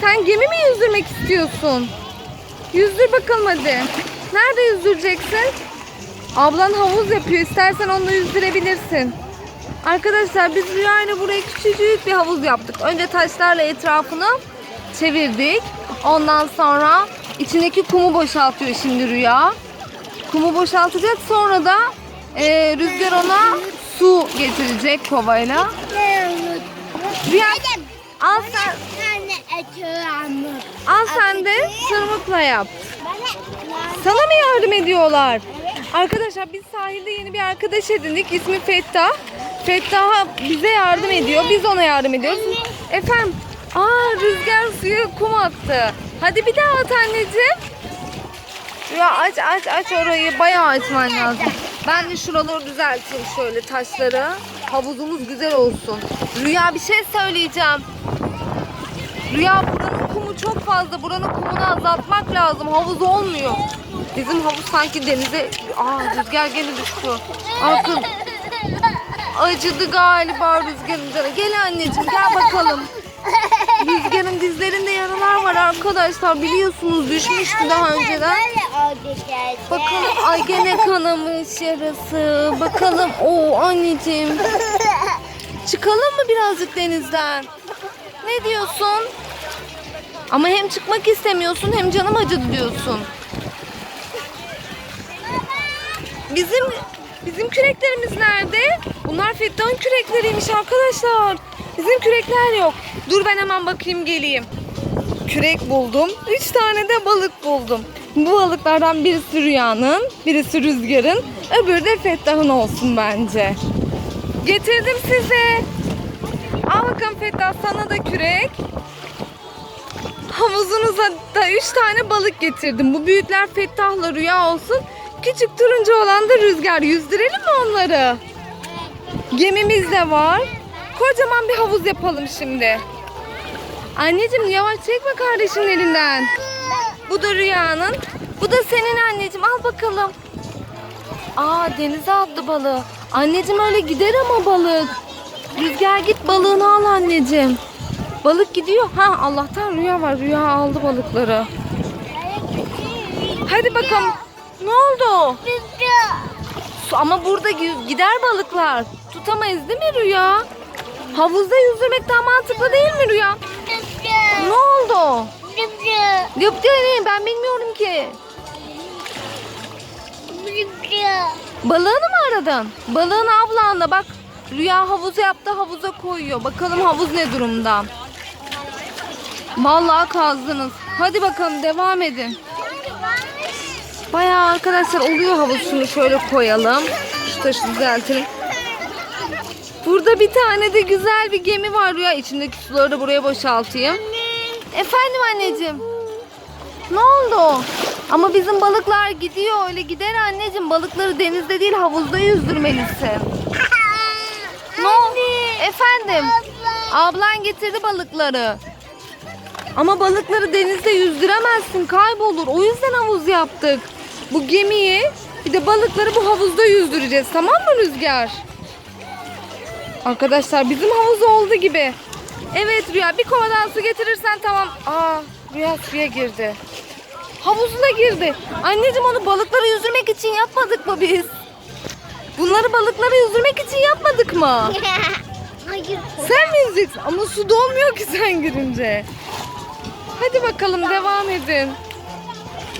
Sen gemi mi yüzdürmek istiyorsun? Yüzdür bakalım hadi. Nerede yüzdüreceksin? Ablan havuz yapıyor. İstersen onunla yüzdürebilirsin. Arkadaşlar biz Rüya ile buraya küçücük bir havuz yaptık. Önce taşlarla etrafını çevirdik. Ondan sonra içindeki kumu boşaltıyor şimdi Rüya. Kumu boşaltacak. Sonra da e, Rüzgar ona su getirecek kovayla. Rüya al sen, al sen de tırmıkla yap. Sana mı yardım ediyorlar? Arkadaşlar biz sahilde yeni bir arkadaş edindik. İsmi Fettah. Fettah bize yardım ediyor. Biz ona yardım ediyoruz. Efendim? Aa rüzgar suya kum attı. Hadi bir daha at anneciğim. Ya aç aç aç orayı. Bayağı açman lazım. Ben de şuraları düzelteyim şöyle taşları. Havuzumuz güzel olsun. Rüya bir şey söyleyeceğim. Rüya buranın kumu çok fazla. Buranın kumunu azaltmak lazım. Havuz olmuyor. Bizim havuz sanki denize... Aa rüzgar gene düştü. Akın acıdı galiba rüzgarın canı. Gel anneciğim gel bakalım. Rüzgarın dizlerinde yaralar var arkadaşlar. Biliyorsunuz düşmüştü daha önceden. Bakalım ay gene kanamış yarası. Bakalım o anneciğim. Çıkalım mı birazcık denizden? Ne diyorsun? Ama hem çıkmak istemiyorsun hem canım acıdı diyorsun. Bizim bizim küreklerimiz nerede? Bunlar Fettah'ın kürekleriymiş arkadaşlar. Bizim kürekler yok. Dur ben hemen bakayım geleyim. Kürek buldum. Üç tane de balık buldum. Bu balıklardan birisi Rüya'nın, birisi Rüzgar'ın, öbürü de Fettah'ın olsun bence. Getirdim size. Al bakalım Fettah sana da kürek. Havuzunuza da 3 tane balık getirdim. Bu büyükler Fettah'la Rüya olsun. Küçük turuncu olan da Rüzgar. Yüzdürelim mi onları? Gemimiz de var. Kocaman bir havuz yapalım şimdi. Anneciğim yavaş çekme kardeşinin elinden. Bu da Rüya'nın. Bu da senin anneciğim. Al bakalım. Aa denize attı balığı. Anneciğim öyle gider ama balık. Rüzgar git balığını al anneciğim. Balık gidiyor. Ha Allah'tan Rüya var. Rüya aldı balıkları. Hadi bakalım. Ne oldu? Su- Ama burada gi- gider balıklar. Tutamayız değil mi Rüya? Havuzda yüzmek daha mantıklı değil mi Rüya? Ne oldu? Yaptı ne? Ben bilmiyorum ki. Balığını mı aradın? Balığın ablanla bak. Rüya havuzu yaptı havuza koyuyor. Bakalım havuz ne durumda? Vallahi kazdınız. Hadi bakalım devam edin. Bayağı arkadaşlar oluyor havuz. Şunu şöyle koyalım. Şu taşı düzeltelim. Burada bir tane de güzel bir gemi var Rüya. İçindeki suları da buraya boşaltayım. Efendim anneciğim. Ne oldu? Ama bizim balıklar gidiyor. Öyle gider anneciğim. Balıkları denizde değil havuzda yüzdürmelisin. Efendim. Ablan getirdi balıkları. Ama balıkları denizde yüzdüremezsin. Kaybolur. O yüzden havuz yaptık. Bu gemiyi bir de balıkları bu havuzda yüzdüreceğiz. Tamam mı Rüzgar? Arkadaşlar bizim havuz oldu gibi. Evet Rüya bir kovadan su getirirsen tamam. Aa Rüya suya girdi. Havuzuna girdi. Anneciğim onu balıkları yüzdürmek için yapmadık mı biz? Bunları balıkları yüzdürmek için yapmadık mı? Sen mi yüzeceksin? Ama su dolmuyor ki sen girince. Hadi bakalım devam edin.